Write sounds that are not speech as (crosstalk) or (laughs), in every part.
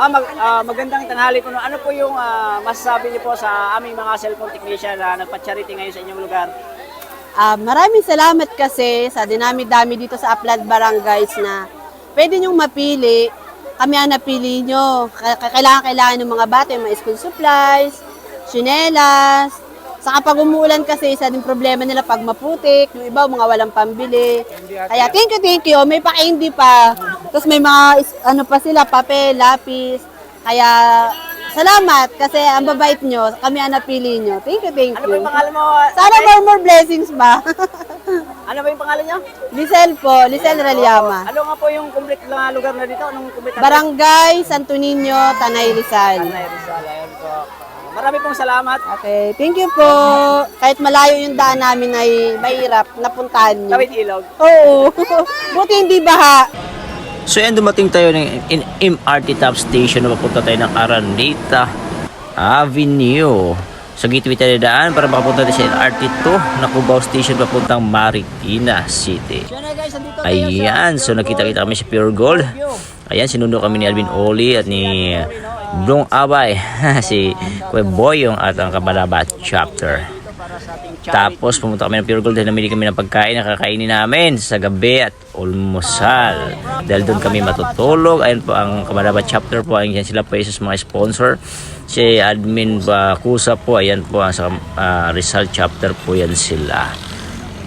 Ah, mag, ah, magandang tanghali po. no. Ano po yung ah, masasabi niyo po sa aming mga cellphone technician na nagpa-charity ngayon sa inyong lugar? Ah, maraming salamat kasi sa dinami-dami dito sa Upland Barangays na pwede niyong mapili. Kami ang napili nyo. Ka- ka- Kailangan, kailangan ng mga bata, yung mga school supplies, chinelas. Saka pag umuulan kasi, isa din problema nila pag maputik. Yung iba, mga walang pambili. Kaya thank you, thank you. May pa-candy pa. Tapos may mga, ano pa sila, papel, lapis. Kaya, salamat kasi ang babait nyo. Kami ang napili nyo. Thank you, thank Ano you. yung pangalan mo? Sana ate? more more blessings ba? (laughs) Ano ba yung pangalan niyo? Lisel po, Lisel Reliama. Ano nga po yung complete na lugar na dito? Anong complete Barangay Santo Niño, Tanay Rizal. Tanay Rizal. Ayan po. Marami pong salamat. Okay, thank you po. Kahit malayo yung daan namin ay mahirap, napuntahan niyo. Tawid ilog. Oo. (laughs) Buti hindi baha. So yan dumating tayo ng in MRT top station na papunta tayo ng Araneta Avenue. Sa gateway tayo daan para makapunta tayo sa LRT 2 na Cubao Station papuntang Marikina City. So na guys, andito tayo Ayan, so nakita-kita kami sa Pure Gold. Ayan, sinundo kami ni Alvin Oli at ni Blong Abay. (laughs) si Kuya Boy yung at ang Kabalaba chapter. Tapos pumunta kami ng Pure Gold dahil namili kami ng pagkain na kakainin namin sa gabi at almusal. Dahil doon kami matutulog. Ayun po ang Kamadaba chapter po. Ayan sila po isa sa mga sponsor. Si Admin Bakusa po. Ayan po ang sa ah, Rizal chapter po yan sila.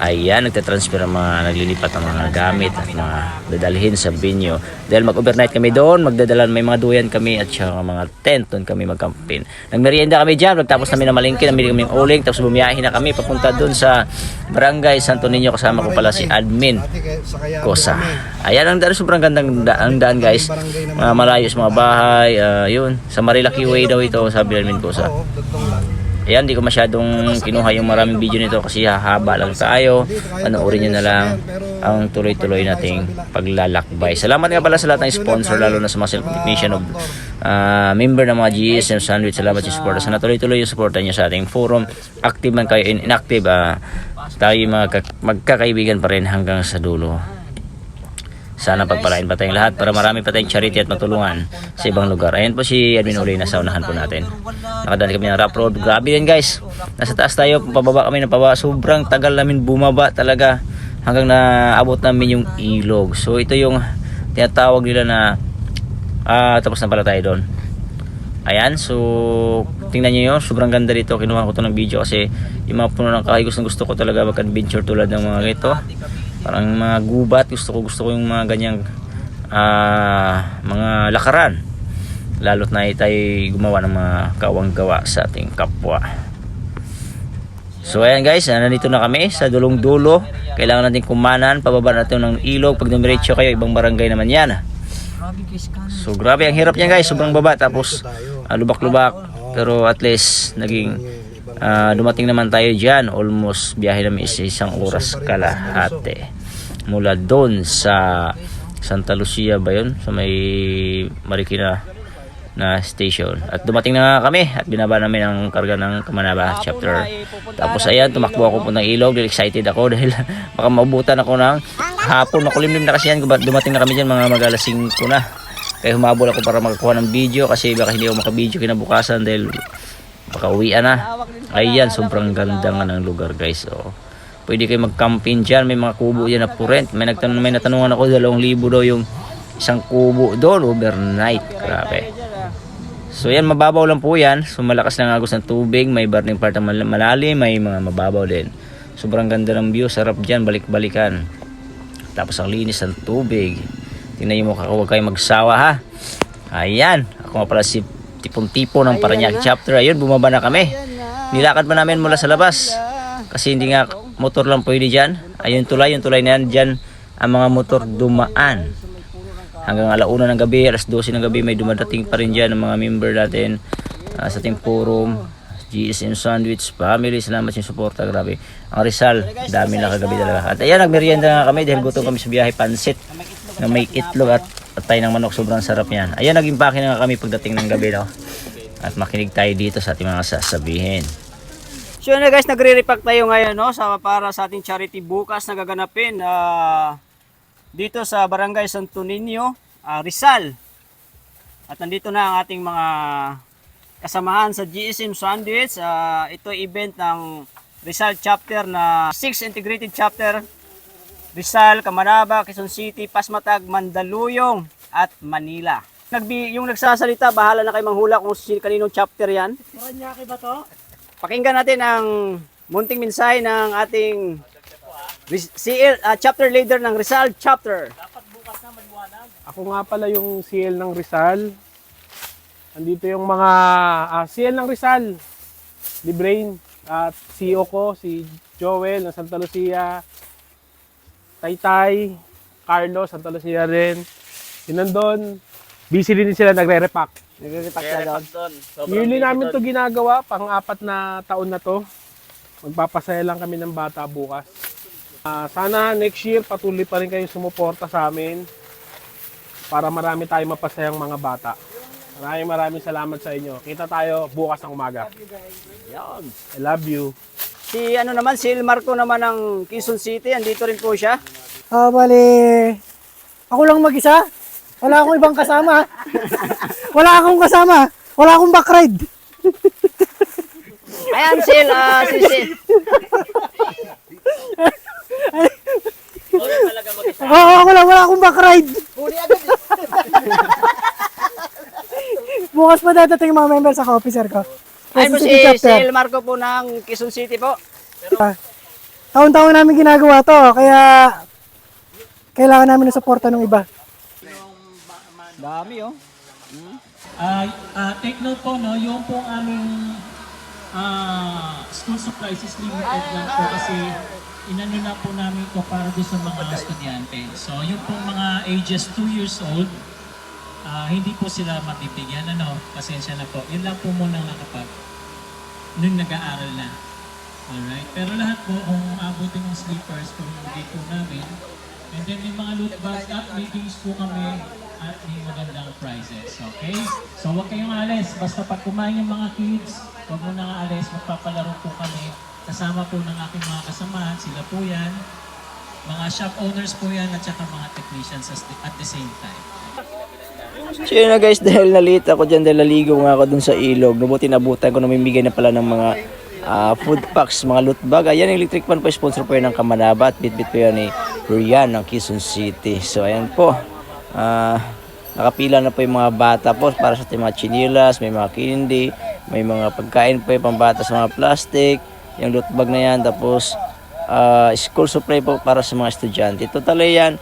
Ayan, nagtatransfer ang mga naglilipat ng mga gamit at mga dadalhin sa venue. Dahil mag-overnight kami doon, magdadalan, may mga duyan kami at saka mga tent doon kami magkampin. Nagmerienda kami dyan, nagtapos namin na malingkin, namili kami ng uling, tapos bumiyahin na kami papunta doon sa Barangay Santo Niño, kasama ko pala si Admin Kosa. Ayan ang daan, sobrang gandang da- ang daan guys. Mga malayo sa mga bahay, ah, yun. Sa Marilaki Way daw ito, sabi Admin Kosa. Ayan, di ko masyadong kinuha yung maraming video nito kasi hahaba lang tayo. Panoorin nyo na lang ang tuloy-tuloy nating paglalakbay. Salamat nga pala sa lahat ng sponsor, lalo na sa mga self-technician of ah, member ng mga GSM Sandwich. Salamat sa support. Sana tuloy-tuloy yung support nyo sa ating forum. Active man kayo, in- inactive. ah, tayo mga kak- magkakaibigan pa rin hanggang sa dulo. Sana pagpalain pa tayong lahat para marami pa tayong charity at matulungan sa ibang lugar. Ayan po si Edwin Uli na saunahan po natin. Nakadali kami ng rough road. Grabe yan guys. Nasa taas tayo, pababa kami ng pababa. Sobrang tagal namin bumaba talaga hanggang naabot namin yung ilog. So ito yung tinatawag nila na ah, tapos na pala tayo doon. Ayan, so tingnan nyo yun, sobrang ganda dito. Kinuha ko to ng video kasi yung mga puno ng kahoy gusto, gusto ko talaga mag-adventure tulad ng mga ito. Parang mga gubat, gusto ko gusto ko yung mga ganyang ah, mga lakaran. Lalo't na tayo gumawa ng mga kawang gawa sa ating kapwa. So ayan guys, ah, nandito na kami sa dulong dulo. Kailangan natin kumanan, pababa natin ng ilog. Pag dumiretso kayo, ibang barangay naman yan. So grabe ang hirap niya guys, sobrang baba tapos ah, lubak-lubak. Pero at least naging ah, dumating naman tayo diyan. Almost biyahe namin is isang oras kalahati. Mula doon sa Santa Lucia ba yun? Sa may Marikina na station. At dumating na nga kami at binaba namin ang karga ng Kamanaba chapter. Tapos ayan, tumakbo ako po ng ilog. Excited ako (laughs) dahil baka maubutan ako ng hapon. Makulimlim na kasi yan. Dumating na kami dyan mga magalasing ko na. Kaya humabol ako para makakuha ng video kasi baka hindi ako makabideo kinabukasan dahil baka uwian na. Ayan, sobrang ganda nga ng lugar guys. Oh. Pwede kayo mag-camping dyan. May mga kubo dyan na for rent. May, nagtanong, may natanungan ako, dalawang libo daw yung isang kubo doon overnight. Grabe. So yan, mababaw lang po yan. So malakas ng agos ng tubig. May burning part mal- malalim. May mga mababaw din. Sobrang ganda ng view. Sarap dyan, balik-balikan. Tapos ang linis ng tubig. Tingnan nyo mukha ko, huwag kayo magsawa ha. Ayan, ako nga pala si tipong-tipo ng Parañaque chapter. Ayun, bumaba na kami. Nilakad pa namin mula sa labas. Kasi hindi nga motor lang pwede dyan. Ayun tulay, yung tulay na yan, dyan ang mga motor dumaan. Hanggang alauna ng gabi, alas 12 ng gabi, may dumadating pa rin dyan ng mga member natin ah, sa ating forum. GSM Sandwich Family, salamat sa suporta, grabe. Ang Rizal, dami na kagabi talaga. At ayan, nagmerienda nga kami dahil gutom kami sa biyahe pansit na may itlog at atay ng manok, sobrang sarap yan. Ayan, naging pake na nga kami pagdating ng gabi, no? At makinig tayo dito sa ating mga sasabihin. So yun na guys, nagre-repack tayo ngayon no, sa, para sa ating charity bukas na gaganapin ah, dito sa Barangay Santo Niño, ah, Rizal. At nandito na ang ating mga kasamahan sa GSM Sandwich. Ah, ito event ng Rizal chapter na 6 integrated chapter. Rizal, Camaraba, Quezon City, Pasmatag, Mandaluyong at Manila. Nagbi yung nagsasalita, bahala na kayo manghula kung si kaninong chapter yan. Paranaque ba to? Pakinggan natin ang munting mensahe ng ating CL, ah, chapter leader ng Rizal chapter. Ako nga pala yung CL ng Rizal. Andito yung mga ah, CL ng Rizal. Librain. At CEO ko, si Joel ng Santa Lucia. Taytay. Carlos, Santa Lucia rin. Yun nandun. Busy din sila nagre-repack. Nagre-repack na doon. Yearly namin to ginagawa, pang-apat na taon na to. Magpapasaya lang kami ng bata bukas. Ah, sana next year patuloy pa rin kayong sumuporta sa amin para marami tayong mapasayang mga bata. Maraming maraming salamat sa inyo. Kita tayo bukas ng umaga. Yan. I love you. Si ano naman, si Marco naman ng Quezon City, andito rin po siya. Ah, bali, ako lang mag-isa. Wala akong ibang kasama. Wala akong kasama. Wala akong backride. Ayan, si El, ah, si, si, Oo, ako lang. Wala akong backride. Bukas pa dadating yung mga members sa officer ko. ay po si, City si chapter. El Marco po ng Quezon City po. Ah, Taon-taon namin ginagawa to. Kaya, kailangan namin ng suporta ng iba. Dami oh. Ah, ah, take note po, no, yung pong aming ah, school supplies is limited lang po kasi inano na po namin ito para doon sa mga estudyante. So, yung pong mga ages 2 years old, ah, hindi po sila mabibigyan, ano, pasensya na po. Yun lang po muna nakapag nung nag-aaral na. Alright? Pero lahat po, kung abutin ng sleepers, pamimigay po namin. And then may mga loot bags at may games po kami at may magandang prizes. Okay? So huwag kayong alis. Basta pag kumain yung mga kids, huwag mo nang aalis. Magpapalaro po kami. Kasama po ng aking mga kasamahan. Sila po yan. Mga shop owners po yan at saka mga technicians at the same time. So yun na guys, dahil nalita ako dyan, dahil naligo nga ako dun sa ilog, nabuti nabutan ko, namimigay na pala ng mga ah, food packs, mga loot bag. Ayan, electric fan po, sponsor po yun ng Kamanaba at bit-bit po yan ni Rian ng Quezon City. So ayan po, ah, nakapila na po yung mga bata po para sa ating mga chinilas, may mga candy, may mga pagkain po yung pambata sa mga plastic, yung loot bag na yan, tapos ah, school supply po para sa mga estudyante. Total yan,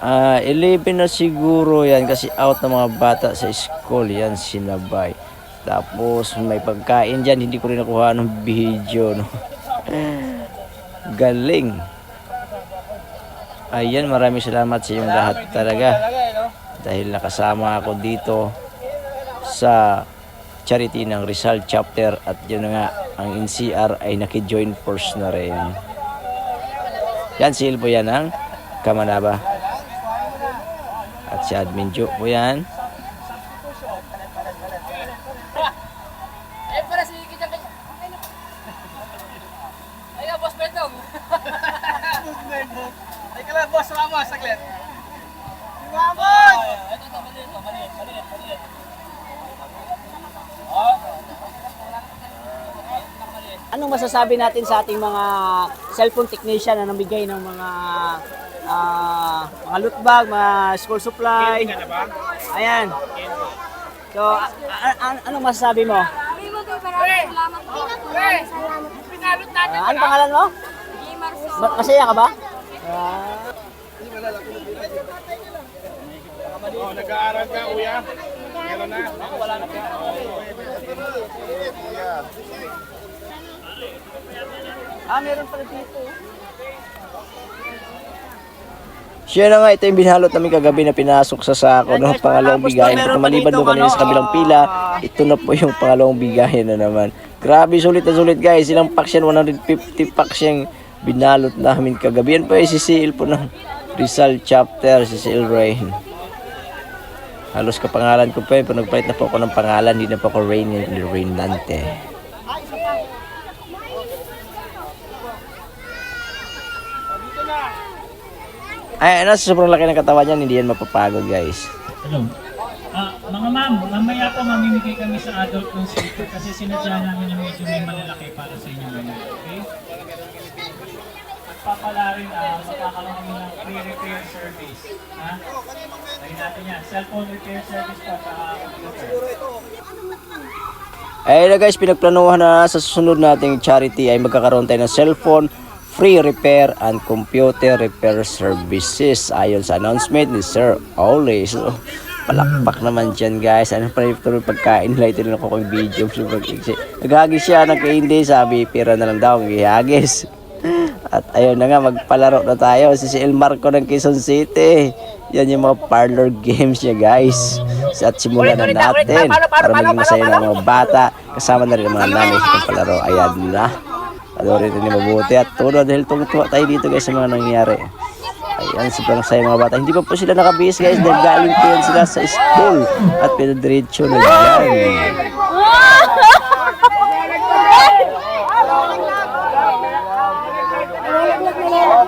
Ah, 11 na siguro yan kasi out ng mga bata sa school yan sinabay. Tapos may pagkain dyan, hindi ko rin nakuha ng video. No? (laughs) Galing. Ayan, maraming salamat sa inyong lahat talaga. Dahil nakasama ako dito sa charity ng Rizal chapter at yun nga, ang NCR ay naki-join force na rin. Yan, si po yan ang Kamanaba. At si Admin Joe po yan. (laughs) Anong masasabi natin sa ating mga cellphone technician na namigay ng mga ah, mga loot bag, mga school supply? Ayan. So, anong masasabi mo? Maraming salamat po. Maraming salamat. Ah, ano pangalan mo? Masaya ka ba? Ah, Oh, nag-aaral ka, kuya? Meron na. ah, meron pala dito. Siya na nga, ito yung binalot namin kagabi na pinasok sa sako ng pangalawang bigayan. Ito maliban doon kanina sa kabilang pila, ito na po yung pangalawang bigayan na naman. Grabe, sulit na sulit guys. Ilang packs yan? 150 packs yung binalot namin kagabi. Yan po yung CCL po ng Rizal chapter, CCL Rain. Halos kapangalan ko pa. Pero nagpalit na po ako ng pangalan. Hindi na po ako Rain, Rain Nante. Ay, ano, sobrang laki ng katawan niyan, hindi yan mapapagod guys. Hello. Ah, mga ma'am, mamaya po mamimigay kami sa adult sticker kasi sinadya namin na medyo may malalaki para sa inyo ngayon. Okay? At papala rin, ah, magkakaroon kami ng free repair service. Ha? Natin yan. Cellphone repair service po sa. Ayun na guys, pinagplanuhan na sa susunod nating charity ay magkakaroon tayo ng cellphone free repair and computer repair services ayon sa announcement ni Sir Ole. So, palakpak naman dyan guys. Ano pa yung pagkain? Ito rin ako kong video. Naghagis siya, nagka-hindi. Sabi, pira na lang daw. Gihagis. At ayun na nga, magpalaro na tayo. Si si El Marco ng Quezon City. Yan yung mga parlor games niya guys. At simulan na natin para maging masaya ng mga bata. Kasama na rin ang mga nanay sa pagpalaro. Ayan na. Panoorin rin mabuti at tuno dahil tungtuwa tayo dito guys sa mga nangyayari. Ayan, sobrang saya mga bata. Hindi pa po sila nakabihis guys dahil galing po sila sa school at pinadiretso na dyan.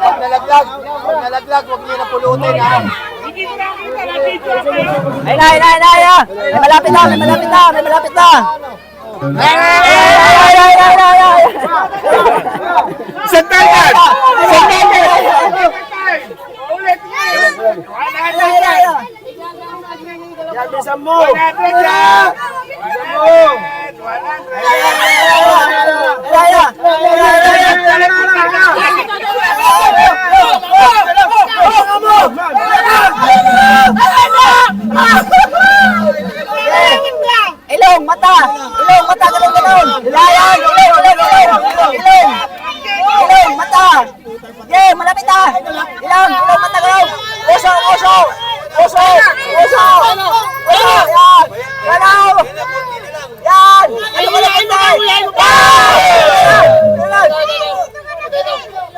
Pag nalaglag, nalaglag, huwag niyo na pulutin ha. Ay na, ay na, ay na, ay na. May malapit na, may malapit na, may malapit na. Ay, ay, ay, ay, ay, ay, ay, ay. Sandalan! Yan, bilisan mo. Ay, ay, ay. Ilong, mata! Ilong, mata, galong, galong! Ilayan! Ilong, ilong, ilong! Ilong, ilong! Ilong, mata! Yeah, malapit na! Ilong, ilong, mata, galong! Puso, puso! Puso! Puso! Puso! Yan! Galaw! Yan! Ano malapit na? Yan! Ilong!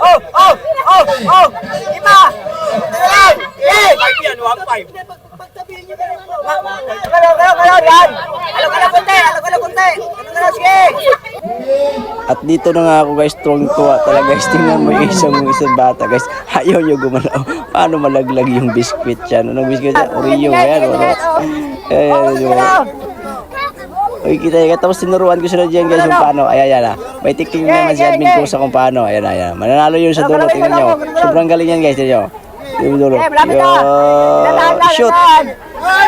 Oh! Oh! Oh! Oh! Lima! Ilong! Yeah! Galaw, galaw, galaw! Yan! Alok, alok, kunti! Alok, alok, kunti! Alok, alok, sige! At dito na nga ako guys, tuwang tuwa talaga guys. Tingnan mo yung isang, isang bata guys. Ayaw nyo gumalaw. Paano malaglag yung biskwit yan? Anong biskwit yan? Oreo yan. Ano? Eh, di ba? Uy, kita yan. Tapos tinuruan ko sila dyan guys kung paano. Ayan, ayan ah. May tiking naman si admin ko sa kung paano. Ayan, ayan. Mananalo yun sa dulo. Tingnan nyo. Sobrang galing yan guys. Tingnan nyo. Yung dulo. malapit na. Dahan, Yo, shoot.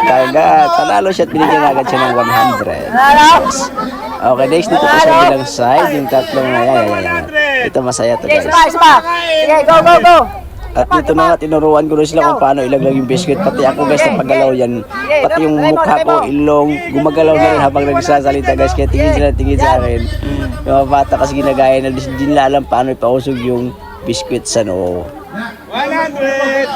Kagat. Panalo siya at binigyan agad siya ng 100. Okay, next dito po sa bilang side, yung tatlong na yan, yan, yan. Ito masaya to guys. isa pa, isa pa. Sige, go, go, go. At dito na nga, tinuruan ko rin sila kung paano ilaglag yung biscuit. Pati ako guys, na paggalaw yan. Pati yung mukha ko, ilong, gumagalaw na rin habang nagsasalita guys. Kaya tingin sila, tingin sa akin. Yung mga bata kasi ginagaya na, hindi nila alam paano ipausog yung biscuit sa noo. 100!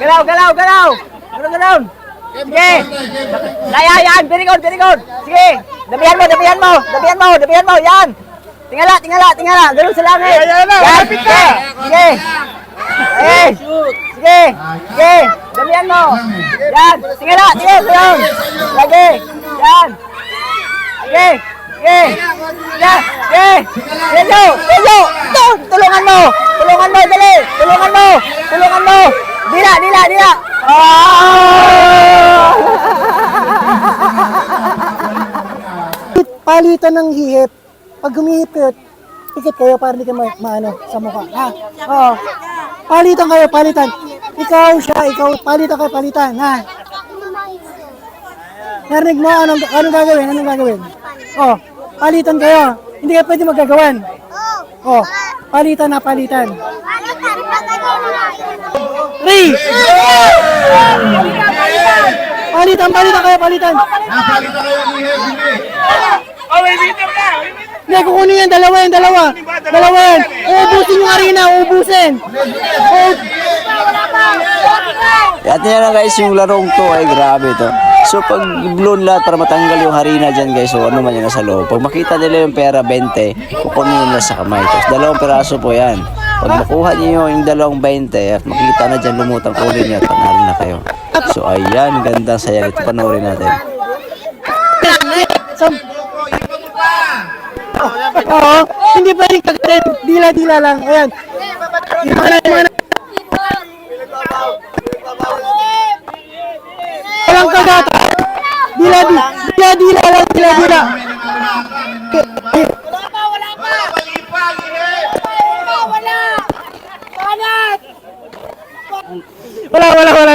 Galaw, galaw, galaw. Galaw, galaw. Sige. Laya, yan. Very good, very good. Sige. Dabihan mo, dabihan mo. Dabihan mo, dabihan mo. Yan. Tingala, tingala, tingala. Galaw sa langit. Yan, sige. Sige. Sige. Sige. Sige. Dabihan mo. Yan. Tingala, tingala. Lagi. Yan. Sige. Sige. Yan. Sige. Sige. Sige. Ito. Tulungan mo. Tulungan mo. Dali. Tulungan mo. Tulungan mo. Dila, dila, dila. Ah! Palitan ng hihip. Pag humihip kayo, pikit kayo para hindi kayo ma- maano sa mukha. Ha? Oo. Palitan kayo, palitan. Ikaw siya, ikaw, palitan kayo, palitan. Ha? Narinig mo, anong, anong gagawin? Anong gagawin? Oh, palitan kayo. Hindi kayo pwede magagawan. Oh, palitan na palitan. Three! Palitan, palitan kayo, palitan. Hindi, kukunin yan. Dalawa yan, dalawa. Dalawa yan. Uubusin yung arena, uubusin. Oh, At yan na guys, yung larong to ay grabe to. So pag blown lahat para matanggal yung harina dyan guys, so ano man yan nasa loob. Pag makita nila yung pera 20, kukunin nila sa kamay. Tapos dalawang peraso po yan. Pag makuha niyo yung dalawang 20, at makita na dyan lumutang kunin niyo, panalo na kayo. So ayan, gandang saya nito. Panoorin natin. Oo, hindi pwedeng kagatin. Dila-dila lang. Ayan. Yung mga, yung mga Walang kagatan. Dila, dila, dila, dila, lang, dila, dila. Wala, wala, wala.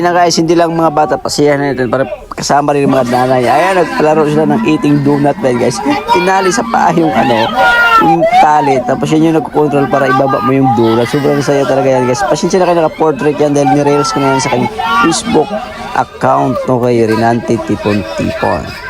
At ayun na guys, hindi lang mga bata pasiyahan natin para kasama rin mga nanay. Ayan, nagpalaro sila ng eating donut ba guys. Tinali sa paa yung ano, yung tali. Tapos yun yung nagko-control para ibaba mo yung donut. Sobrang saya talaga yan guys. Pasensya na kayo naka-portrait yan dahil ni-rails ko na yan sa kanyang Facebook account no kay Renante Tipon Tipon.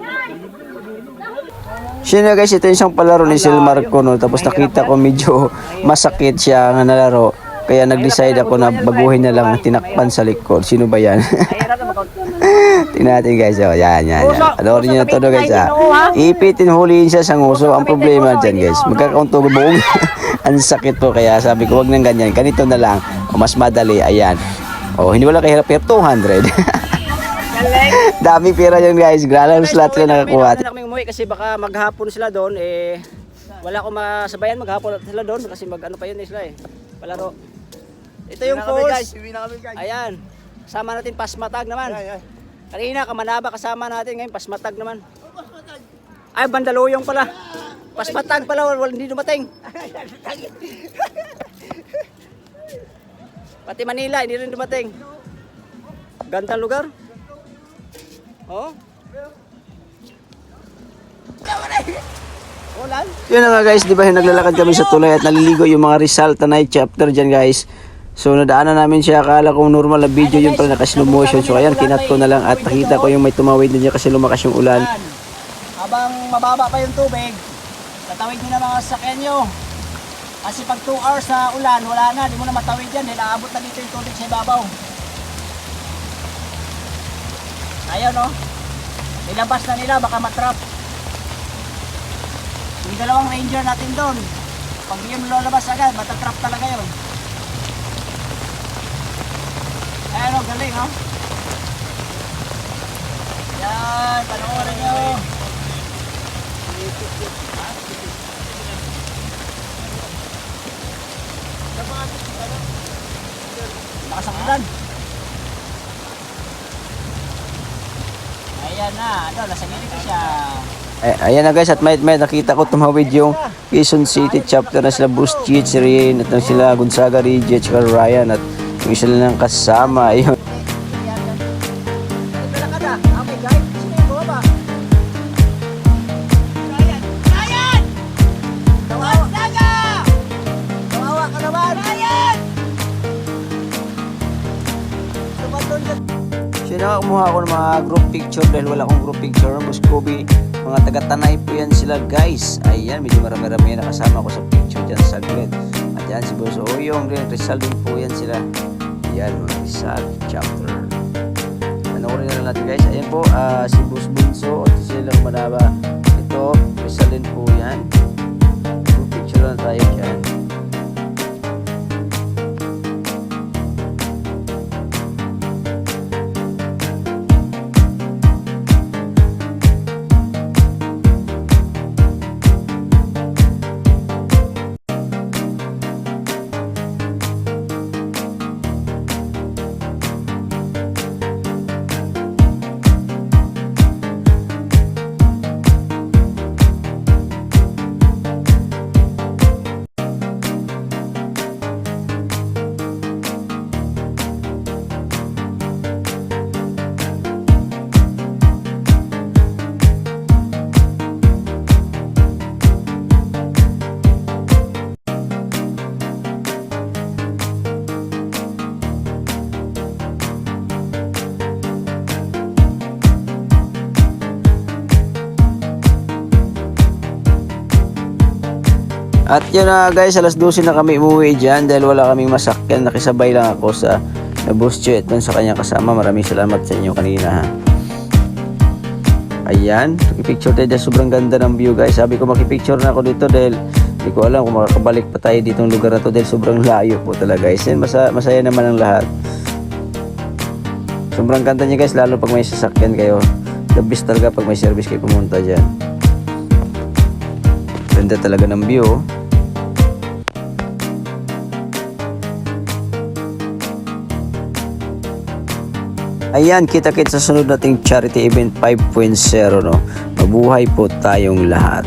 Siya na guys, ito yung isang palaro ni Sil Marco no. Tapos nakita ko medyo masakit siya nga nalaro. Kaya nag-decide ako na baguhin na lang tinakpan sa likod. Sino ba yan? (laughs) Tingnan natin guys. Oh, yan, yan, yan. Panoorin nyo na to no, guys. Ah. Ipitin huliin siya sa nguso. Ang problema dyan guys. Magkakaunto buong. (laughs) Ang sakit po. Kaya sabi ko, wag nang ganyan. Ganito na lang. O mas madali. Ayan. O, hindi wala kahirap. Pero 200. Dami pera yun guys. Gralang slot sila nakakuha. Hindi na kami umuwi kasi baka maghapon sila doon eh wala akong masabayan maghapon sila doon kasi mag ano pa yun eh sila eh. Palaro. Ito yung falls. Ayan. Kasama natin pasmatag naman. Kanina kamanaba kasama natin ngayon pasmatag naman. Ay bandaluyong pala. Pasmatag pala wala hindi dumating. Pati Manila hindi rin dumating. Gandang lugar. Oh. Yun na nga guys, di ba naglalakad kami sa tulay at naliligo yung mga Rizal Tanay chapter dyan guys. So nadaanan namin siya, akala ko normal na video yun pala naka slow motion. So ayan, kinat ko na lang at nakita ko yung may tumawid na niya kasi lumakas yung ulan. Habang mababa pa yung tubig, tatawid nyo na mga sasakyan nyo. Kasi pag 2 hours sa ulan, wala na, di mo na matawid yan. Dahil aabot na dito yung tubig sa ibabaw. Ayun no. Nilabas na nila, baka matrap. Yung dalawang ranger natin doon. Pag yun lalabas agad, matatrap talaga yun. Ayun o, galing oh. Yan, panoorin nyo. Lakas ang ulan. Ayan na, ano, nasa gilid siya. Ay, ayan na guys, at may, may nakita ko tumawid yung Quezon City chapter na sila Bruce Cheats rin at sila Gonzaga Reggie at Ryan at yung isa lang kasama. Ayun. Picture dahil wala akong group picture. Boss Kobe, mga taga-tanay po yan sila guys. Ayan, medyo marami-rami na kasama ko sa picture dyan saglit. At yan si Boss Oyong din, Rizal din po yan sila. Ayan, Rizal chapter. Panoorin na lang natin guys. Ayan po, ah, si Boss Bunso at si Silang Manaba. Ito, Rizal din po yan. Group picture na tayo dyan. At yun na guys, alas 12 na kami umuwi dyan dahil wala kaming masakyan. Nakisabay lang ako sa na at dun sa kanyang kasama. Maraming salamat sa inyo kanina ha. Ayan, picture tayo dahil sobrang ganda ng view guys. Sabi ko makipicture na ako dito dahil hindi ko alam kung makakabalik pa tayo ditong lugar na to dahil sobrang layo po talaga guys. Yan, masa, masaya naman ang lahat. Sobrang ganda niya guys, lalo pag may sasakyan kayo. The best talaga pag may service kayo pumunta dyan. Ganda talaga ng view. Ayan, kita-kit sa sunod nating charity event 5.0 no. Mabuhay po tayong lahat.